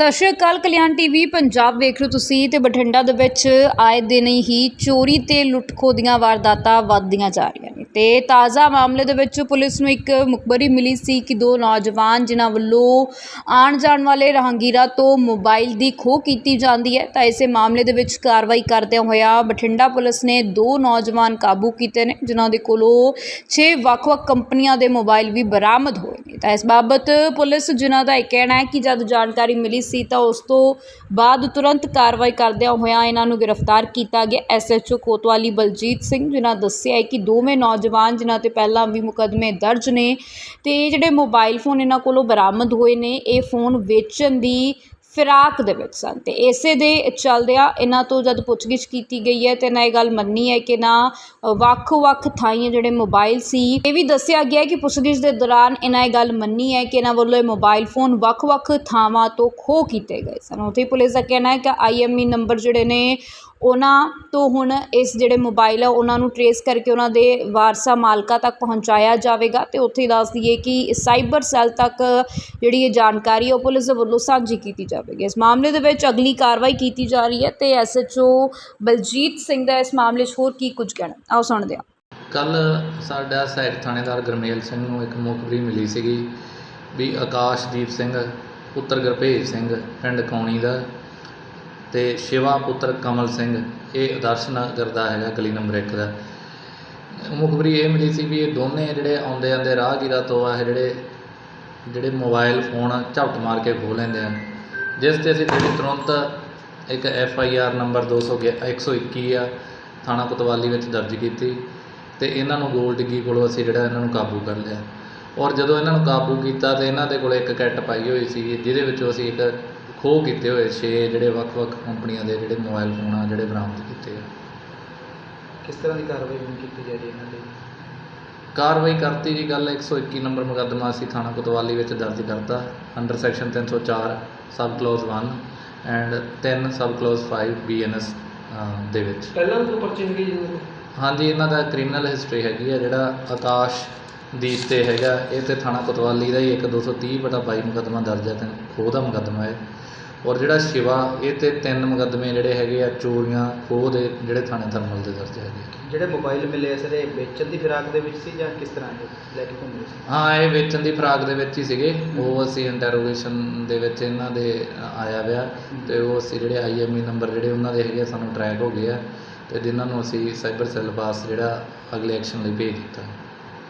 ਸਤਿ ਸ਼੍ਰੀ ਅਕਾਲ, ਕਲਿਆਣ ਟੀਵੀ, ਪੰਜਾਬ ਵੇਖ ਰਹੇ ਹੋ ਤੁਸੀਂ ਤੇ ਬਠਿੰਡਾ ਦੇ ਵਿੱਚ ਆਏ ਦਿਨ ਹੀ ਚੋਰੀ ਤੇ ਲੁੱਟਖੋ ਦੀਆਂ ਵਾਰਦਾਤਾਂ ਵੱਧਦੀਆਂ ਜਾ ਰਹੀਆਂ ਨੇ। ਤੇ ਤਾਜ਼ਾ ਮਾਮਲੇ ਦੇ ਵਿੱਚ ਪੁਲਿਸ ਨੂੰ ਇੱਕ ਮੁਖਬਰੀ ਮਿਲੀ ਸੀ ਕਿ ਦੋ ਨੌਜਵਾਨ ਜਿਨ੍ਹਾਂ ਵੱਲੋਂ ਆਉਣ ਜਾਣ ਵਾਲੇ ਰਾਹਗੀਰਾਂ ਤੋਂ ਮੋਬਾਈਲ ਦੀ ਖੋਹ ਕੀਤੀ ਜਾਂਦੀ ਹੈ, ਤਾਂ ਇਸੇ ਮਾਮਲੇ ਦੇ ਵਿੱਚ ਕਾਰਵਾਈ ਕਰਦਿਆਂ ਹੋਇਆ ਬਠਿੰਡਾ ਪੁਲਿਸ ਨੇ ਦੋ ਨੌਜਵਾਨ ਕਾਬੂ ਕੀਤੇ ਨੇ, ਜਿਨ੍ਹਾਂ ਦੇ ਕੋਲੋਂ 6 ਵੱਖ-ਵੱਖ ਕੰਪਨੀਆਂ ਦੇ ਮੋਬਾਈਲ ਵੀ ਬਰਾਮਦ ਹੋਏ ਨੇ। ਤਾਂ ਇਸ ਬਾਬਤ ਪੁਲਿਸ ਜਿਨ੍ਹਾਂ ਦਾ ਇਹ ਕਹਿਣਾ ਹੈ ਕਿ ਜਦ ਜਾਣਕਾਰੀ ਮਿਲੀ ਸੀ ਤਾਂ ਉਸ ਤੋਂ ਬਾਅਦ ਤੁਰੰਤ ਕਾਰਵਾਈ ਕਰਦਿਆਂ ਹੋਇਆ ਇਹਨਾਂ ਨੂੰ ਗ੍ਰਿਫਤਾਰ ਕੀਤਾ ਗਿਆ। ਐਸਐਚਓ ਕੋਤਵਾਲੀ ਬਲਜੀਤ ਸਿੰਘ ਜਿਨ੍ਹਾਂ ਦੱਸਿਆ ਹੈ ਕਿ ਦੋਵੇਂ ਨੌਜਵਾਨ ਜਿਨ੍ਹਾਂ ਤੇ ਪਹਿਲਾਂ ਵੀ ਮੁਕੱਦਮੇ ਦਰਜ ਨੇ ਤੇ ਇਹ ਜਿਹੜੇ ਮੋਬਾਈਲ ਫੋਨ ਇਹਨਾਂ ਕੋਲੋਂ ਬਰਾਮਦ ਹੋਏ ਨੇ, ਇਹ ਫੋਨ ਵੇਚਣ ਦੀ ਫਿਰਾਕ ਦੇ ਵਿੱਚ ਸਨ ਤੇ ਇਸੇ ਦੇ ਚੱਲਦਿਆਂ ਇਹਨਾਂ ਤੋਂ ਜਦ ਪੁੱਛਗਿੱਛ ਕੀਤੀ ਗਈ ਹੈ ਤੇ ਇਹਨਾਂ ਇਹ ਗੱਲ ਮੰਨੀ ਹੈ ਕਿ ਨਾ ਵੱਖ-ਵੱਖ ਥਾਈਂ ਜਿਹੜੇ ਮੋਬਾਈਲ ਸੀ, ਇਹ ਵੀ ਦੱਸਿਆ ਗਿਆ ਕਿ ਪੁੱਛਗਿੱਛ ਦੇ ਦੌਰਾਨ ਇਹਨਾਂ ਇਹ ਗੱਲ ਮੰਨੀ ਹੈ ਕਿ ਇਹਨਾਂ ਵੱਲੋਂ ਇਹ ਮੋਬਾਈਲ ਫੋਨ ਵੱਖ-ਵੱਖ ਥਾਵਾਂ ਤੋਂ ਖੋਹ ਕੀਤੇ ਗਏ ਸਨ। ਉੱਥੇ ਪੁਲਿਸ ਦਾ ਕਹਿਣਾ ਹੈ ਕਿ ਆਈਐਮਈ ਨੰਬਰ ਜਿਹੜੇ ਨੇ ਉਹਨਾਂ ਤੋਂ ਹੁਣ ਇਸ ਜਿਹੜੇ ਮੋਬਾਈਲ ਆ, ਉਹਨਾਂ ਨੂੰ ਟਰੇਸ ਕਰਕੇ ਉਹਨਾਂ ਦੇ ਵਾਰਸਾ ਮਾਲਕਾਂ ਤੱਕ ਪਹੁੰਚਾਇਆ ਜਾਵੇਗਾ ਅਤੇ ਉੱਥੇ ਦੱਸ ਦਈਏ ਕਿ ਸਾਈਬਰ ਸੈੱਲ ਤੱਕ ਜਿਹੜੀ ਇਹ ਜਾਣਕਾਰੀ ਉਹ ਪੁਲਿਸ ਦੇ ਵੱਲੋਂ ਸਾਂਝੀ ਕੀਤੀ ਜਾਵੇਗੀ। ਇਸ ਮਾਮਲੇ ਦੇ ਵਿੱਚ ਅਗਲੀ ਕਾਰਵਾਈ ਕੀਤੀ ਜਾ ਰਹੀ ਹੈ ਤੇ ਓ ਬਲਜੀਤ ਸਿੰਘ ਦਾ ਇਸ ਮਾਮਲੇ 'ਚ ਹੋਰ ਕੀ ਕੁਝ ਕਹਿਣਾ? ਆਓ ਸੁਣਦੇ ਹਾਂ। ਕੱਲ ਸਾਡਾ ਸਹਾਇਕ ਥਾਣੇਦਾਰ ਗਰਮੇਲ ਸਿੰਘ ਨੂੰ ਇੱਕ ਮੁਖਬਰੀ ਮਿਲੀ ਸੀਗੀ ਵੀ ਆਕਾਸ਼ਦੀਪ ਸਿੰਘ, ਪੁੱਤਰ ਗੁਰਭੇਜ ਸਿੰਘ, ਪਿੰਡ ਕੌਣੀ ਦਾ ਤੇ ਸ਼ਿਵਾ ਪੁੱਤਰ ਕਮਲ ਸਿੰਘ, ਇਹ ਆਦਰਸ਼ ਨਗਰ ਦਾ ਹੈਗਾ ਗਲੀ ਨੰਬਰ 1 ਦਾ। ਮੁਖਬਰੀ ਇਹ ਮਿਲੀ ਸੀ ਵੀ ਇਹ ਦੋਨੇ ਜਿਹੜੇ ਆਉਂਦੇ ਜਾਂਦੇ ਰਾਹਗੀਰਾਂ ਤੋਂ ਆ ਜਿਹੜੇ ਜਿਹੜੇ ਮੋਬਾਈਲ ਫੋਨ ਝਪਟ ਮਾਰ ਕੇ ਖੋ ਲੈਂਦੇ ਆ। ਜਿਸ ਤੇ ਅਸੀਂ ਜਿਹੜੀ ਤੁਰੰਤ ਇੱਕ ਐਫ ਆਈ ਆਰ ਨੰਬਰ 221 ਆ, ਥਾਣਾ ਕੋਤਵਾਲੀ ਵਿੱਚ ਦਰਜ ਕੀਤੀ ਤੇ ਇਹਨਾਂ ਨੂੰ ਗੋਲ ਡਿੱਗੀ ਕੋਲੋਂ ਅਸੀਂ ਜਿਹੜਾ ਇਹਨਾਂ ਨੂੰ ਕਾਬੂ ਕਰ ਲਿਆ। ਔਰ ਜਦੋਂ ਇਹਨਾਂ ਨੂੰ ਕਾਬੂ ਕੀਤਾ ਤੇ ਇਹਨਾਂ ਦੇ ਕੋਲ ਇੱਕ ਕਿੱਟ ਪਾਈ ਹੋਈ ਸੀ, ਜਿਹਦੇ ਵਿੱਚੋਂ ਅਸੀਂ ਇੱਕ ਖੋਹ ਕੀਤੇ ਹੋਏ ਛੇ ਜਿਹੜੇ ਵੱਖ-ਵੱਖ ਕੰਪਨੀਆਂ ਦੇ ਜਿਹੜੇ ਮੋਬਾਈਲ ਫੋਨ ਆ ਜਿਹੜੇ ਬਰਾਮਦ ਕੀਤੇ ਆ। ਕਿਸ ਤਰ੍ਹਾਂ ਦੀ ਕਾਰਵਾਈ ਹੁਣ ਕੀਤੀ ਜਾ ਰਹੀ ਹੈ ਇਹਨਾਂ ਤੇ ਕਾਰਵਾਈ ਕਰਤੀ ਜੀ ਗੱਲ 121 ਨੰਬਰ ਮੁਕੱਦਮਾ ਅਸੀਂ ਥਾਣਾ ਕੋਤਵਾਲੀ ਵਿੱਚ ਦਰਜ ਕਰਤਾ। Under section 304 sub clause 1 and 3 sub clause 5 BNS ਦੇ ਵਿੱਚ। ਪਹਿਲਾਂ ਕੋਈ ਪਰਚੇ ਹੈਗੇ ਜੀ ਹਾਂਜੀ ਇਹਨਾਂ ਦਾ ਕ੍ਰਿਮੀਨਲ ਹਿਸਟਰੀ ਹੈਗੀ ਆ ਜਿਹੜਾ ਆਕਾਸ਼ ਦੀਪ ਤੇ ਹੈਗਾ। ਇਹ ਤੇ ਥਾਣਾ ਕੋਤਵਾਲੀ ਦਾ ਹੀ ਇੱਕ 230 ਬਟਾ 22 ਮੁਕੱਦਮਾ ਦਰਜ ਹੈ ਤੇ ਖੋਹ ਦਾ ਮੁਕੱਦਮਾ ਹੈ। ਔਰ ਜਿਹੜਾ ਸ਼ਿਵਾ ਇਹ ਤੇ ਤਿੰਨ ਮੁਕੱਦਮੇ ਜਿਹੜੇ ਹੈਗੇ ਆ ਚੋਰੀਆਂ ਖੋਹ ਦੇ ਜਿਹੜੇ ਥਾਣੇ ਥਰਮਲ ਦੇ ਦਰਜ ਹੈਗੇ ਜਿਹੜੇ ਮੋਬਾਈਲ ਮਿਲੇ ਸਰ ਇਹ ਵੇਚਣ ਦੀ ਫਿਰਾਕ ਦੇ ਵਿੱਚ ਸੀ ਜਾਂ ਕਿਸ ਤਰ੍ਹਾਂ ਇਹ ਲੈ ਕੇ ਘੁੰਮਦੇ ਸੀ? ਹਾਂ ਇਹ ਵੇਚਣ ਦੀ ਫਰਾਕ ਦੇ ਵਿੱਚ ਹੀ ਸੀਗੇ। ਉਹ ਅਸੀਂ ਇੰਟਰੋਗੇਸ਼ਨ ਦੇ ਵਿੱਚ ਇਹਨਾਂ ਦੇ ਆਇਆ ਵਿਆ ਤੇ ਉਹ ਅਸੀਂ ਜਿਹੜੇ ਆਈਐਮਈ ਨੰਬਰ ਜਿਹੜੇ ਉਹਨਾਂ ਦੇ ਹੈਗੇ ਆ, ਸਾਨੂੰ ਟਰੈਕ ਹੋ ਗਏ ਆ ਤੇ ਜਿਨ੍ਹਾਂ ਨੂੰ ਅਸੀਂ ਸਾਈਬਰ ਸੈੱਲ ਪਾਸ ਜਿਹੜਾ ਅਗਲੇ ਐਕਸ਼ਨ ਲਈ ਭੇਜ ਦਿੱਤਾ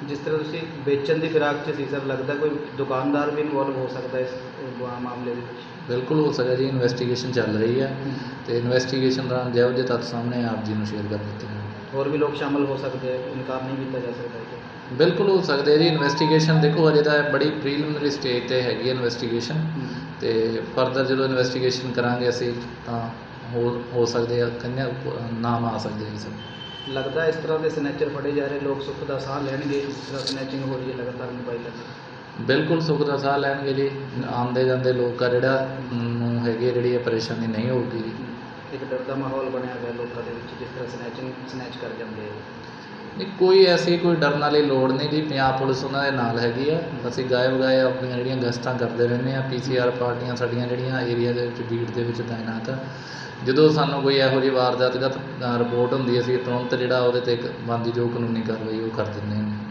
ਜਿਸ ਤਰ੍ਹਾਂ ਤੁਸੀਂ ਵੇਚਣ ਦੀ ਫਿਰਾਕ 'ਚ ਸੀ ਸਰ ਲੱਗਦਾ ਕੋਈ ਦੁਕਾਨਦਾਰ ਵੀ ਇਨਵੋਲਵ ਹੋ ਸਕਦਾ ਇਸ ਅਹ, ਮਾਮਲੇ ਦੇ ਵਿੱਚ? ਬਿਲਕੁਲ ਹੋ ਸਕਦਾ ਜੀ ਇਨਵੈਸਟੀਗੇਸ਼ਨ ਚੱਲ ਰਹੀ ਹੈ। ਤੇ ਇਨਵੈਸਟੀਗੇਸ਼ਨ ਦੌਰਾਨ ਜਿਹੋ ਜਿਹੇ ਤੱਥ ਸਾਹਮਣੇ ਆਪ ਜੀ ਨੂੰ ਸ਼ੇਅਰ ਕਰ ਦਿੱਤੇ ਜਾਣਗੇ ਹੋਰ ਵੀ ਲੋਕ ਸ਼ਾਮਲ ਹੋ ਸਕਦੇ ਆ ਇਨਕਾਰ ਨਹੀਂ ਕੀਤਾ ਜਾ ਸਕਦਾ ਬਿਲਕੁਲ ਹੋ ਸਕਦੇ ਜੀ ਇਨਵੈਸਟੀਗੇਸ਼ਨ ਦੇਖੋ ਅਜੇ ਤਾਂ ਬੜੀ ਪ੍ਰੀਲਿਮਿਨਰੀ ਸਟੇਜ ਤੇ ਹੈਗੀ ਹੈ। ਇਨਵੈਸਟੀਗੇਸ਼ਨ ਤੇ ਫਰਦਰ ਜਦੋਂ ਇਨਵੈਸਟੀਗੇਸ਼ਨ ਕਰਾਂਗੇ ਅਸੀਂ ਤਾਂ ਹੋਰ ਹੋ ਸਕਦੇ ਆ ਕੰਨਿਆ ਨਾਮ ਆ ਸਕਦੇ ਆ ਜੀ ਸਭ। ਲੱਗਦਾ ਇਸ ਤਰ੍ਹਾਂ ਦੇ ਸਨੈਚਰ ਫੜੇ ਜਾ ਰਹੇ ਲੋਕ ਸੁੱਖ ਦਾ ਸਾਹ ਲੈਣਗੇ ਜਿਸ ਤਰ੍ਹਾਂ ਸਨੈਚਿੰਗ ਹੋ ਰਹੀ ਹੈ ਲਗਾਤਾਰ ਮੋਬਾਈਲਾਂ ਦੀ ਬਿਲਕੁਲ ਸੁੱਖ ਦਾ ਸਾਹ ਲੈਣਗੇ ਜੀ। ਆਉਂਦੇ ਜਾਂਦੇ ਲੋਕ ਆ ਜਿਹੜਾ ਨੂੰ ਹੈਗੇ ਜਿਹੜੀ ਇਹ ਪਰੇਸ਼ਾਨੀ ਨਹੀਂ ਹੋਊਗੀ ਜੀ। ਇੱਕ ਡਰ ਦਾ ਮਾਹੌਲ ਬਣਿਆ ਹੋਇਆ ਲੋਕਾਂ ਦੇ ਵਿੱਚ ਜਿਸ ਤਰ੍ਹਾਂ ਸਨੈਚਿੰਗ ਸਨੈਚ ਕਰ ਜਾਂਦੇ ਆ। ਨਹੀਂ ਕੋਈ ਐਸੀ ਕੋਈ ਡਰਨ ਵਾਲੀ ਲੋੜ ਨਹੀਂ ਜੀ। ਪੰਜਾਬ ਪੁਲਿਸ ਉਹਨਾਂ ਦੇ ਨਾਲ ਹੈਗੀ ਆ। ਅਸੀਂ ਗਾਇਬ ਗਾਏ ਆਪਣੀਆਂ ਜਿਹੜੀਆਂ ਗਸ਼ਤਾਂ ਕਰਦੇ ਰਹਿੰਦੇ ਆ ਪੀਸੀਆਰ ਪਾਰਟੀਆਂ ਸਾਡੀਆਂ ਜਿਹੜੀਆਂ ਏਰੀਆ ਦੇ ਵਿੱਚ ਬੀਟ ਦੇ ਵਿੱਚ ਤਾਇਨਾਤ ਆ। ਜਦੋਂ ਸਾਨੂੰ ਕੋਈ ਇਹੋ ਜਿਹੀ ਵਾਰਦਾਤ ਦਾ ਰਿਪੋਰਟ ਹੁੰਦੀ ਹੈ, ਅਸੀਂ ਤੁਰੰਤ ਜਿਹੜਾ ਉਹਦੇ ਤੇ ਇੱਕ ਬਣਦੀ ਜੋ ਕਾਨੂੰਨੀ ਕਾਰਵਾਈ ਉਹ ਕਰ ਦਿੰਦੇ ਹਾਂ।